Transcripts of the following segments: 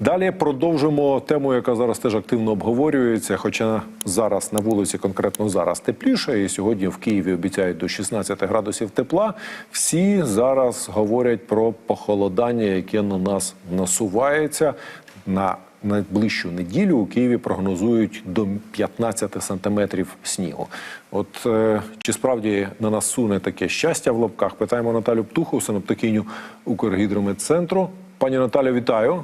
Далі продовжимо тему, яка зараз теж активно обговорюється. Хоча зараз на вулиці, конкретно зараз тепліше, і сьогодні в Києві обіцяють до 16 градусів тепла. Всі зараз говорять про похолодання, яке на нас насувається на найближчу неділю. У Києві прогнозують до 15 сантиметрів снігу. От е, чи справді на нас суне таке щастя в лапках? Питаємо Наталю Птуху, синоптикиню Укргідрометцентру. Пані Наталя, вітаю.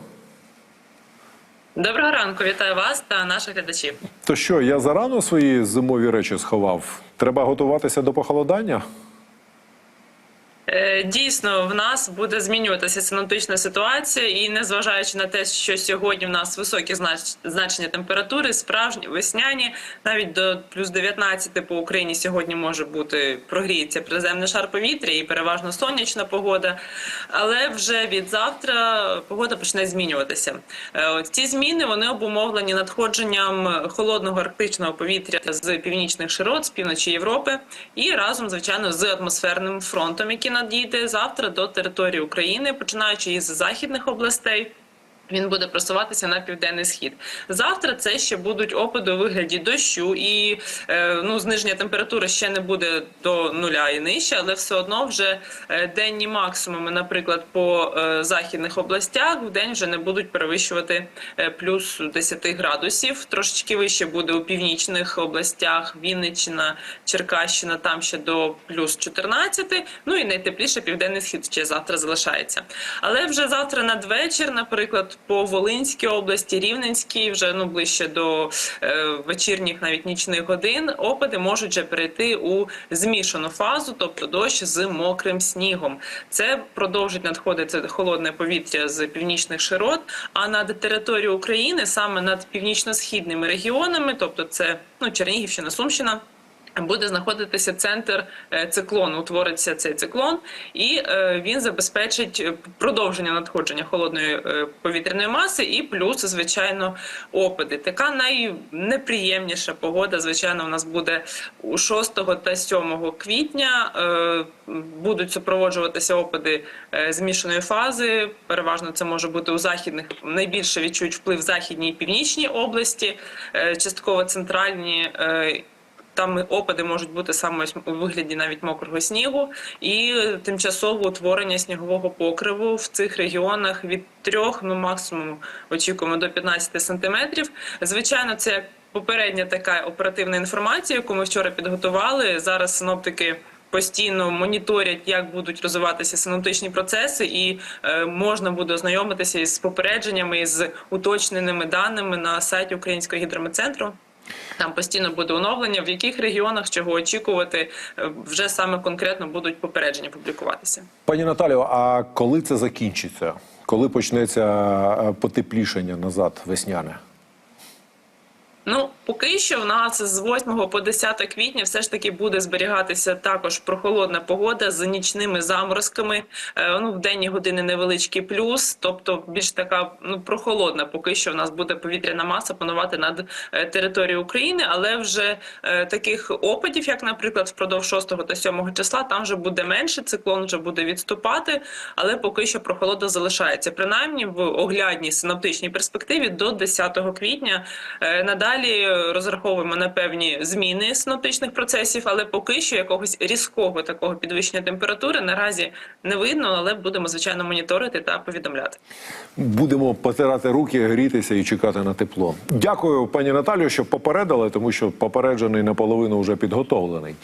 Доброго ранку, вітаю вас та наших глядачів. То що, я зарано свої зимові речі сховав? Треба готуватися до похолодання? Е, Дійсно, в нас буде змінюватися синоптична ситуація, і незважаючи на те, що сьогодні в нас високі значення температури, справжні весняні, навіть до плюс 19 по Україні сьогодні може бути прогріється приземний шар повітря і переважно сонячна погода. Але вже від завтра погода почне змінюватися. Е, ці зміни вони обумовлені надходженням холодного арктичного повітря з північних широт, з півночі Європи, і разом, звичайно, з атмосферним фронтом, який надійде завтра до території України, починаючи із західних областей. Він буде просуватися на південний схід. Завтра це ще будуть опади у вигляді дощу, і е, ну зниження температури ще не буде до нуля і нижче, але все одно вже е, денні максимуми, наприклад, по е, західних областях в день вже не будуть перевищувати плюс 10 градусів. Трошечки вище буде у північних областях Вінниччина, Черкащина, там ще до плюс 14, Ну і найтепліше південний схід ще завтра залишається. Але вже завтра надвечір, наприклад, по Волинській області, Рівненській, вже ну ближче до е, вечірніх, навіть нічних годин, опади можуть вже перейти у змішану фазу, тобто дощ з мокрим снігом. Це продовжить надходити холодне повітря з північних широт. А над територією України, саме над північно-східними регіонами, тобто це ну Чернігівщина, Сумщина. Буде знаходитися центр е, циклону, утвориться цей циклон, і е, він забезпечить е, продовження надходження холодної повітряної маси, і плюс, звичайно, опади. Така найнеприємніша погода, звичайно, у нас буде у 6 та 7 квітня. Будуть супроводжуватися опади змішаної фази. Переважно це може бути у західних. Найбільше відчують вплив західній і північній області, частково центральні. Там опади можуть бути саме у вигляді навіть мокрого снігу, і тимчасове утворення снігового покриву в цих регіонах від 3, ну максимум очікуємо до 15 сантиметрів. Звичайно, це попередня така оперативна інформація, яку ми вчора підготували. Зараз синоптики. Постійно моніторять, як будуть розвиватися синоптичні процеси, і е, можна буде ознайомитися із попередженнями із уточненими даними на сайті Українського гідрометцентру. Там постійно буде оновлення, в яких регіонах чого очікувати, е, вже саме конкретно будуть попередження публікуватися. Пані Наталю, а коли це закінчиться? Коли почнеться е, потеплішення назад весняне? Поки що в нас з 8 по 10 квітня все ж таки буде зберігатися також прохолодна погода з нічними заморозками. Е, Ну, в денні години невеличкий плюс, тобто більш така ну прохолодна. Поки що в нас буде повітряна маса панувати над е, територією України, але вже е, таких опадів, як, наприклад, впродовж 6 та 7 числа, там вже буде менше. Циклон вже буде відступати, але поки що прохолода залишається. Принаймні в оглядній синоптичній перспективі до 10 квітня. Надалі розраховуємо на певні зміни синоптичних процесів, але поки що якогось різкого такого підвищення температури наразі не видно, але будемо звичайно моніторити та повідомляти. Будемо потирати руки, грітися і чекати на тепло. Дякую, пані Наталію, що попередили, тому що попереджений наполовину вже підготовлений.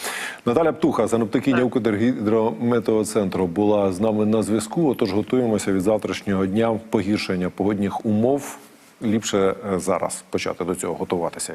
Наталя Птуха, синоптикиня Укргідрометеоцентру, була з нами на зв'язку. Отож готуємося від завтрашнього дня погіршення погодних умов. Ліпше е, зараз почати до цього готуватися.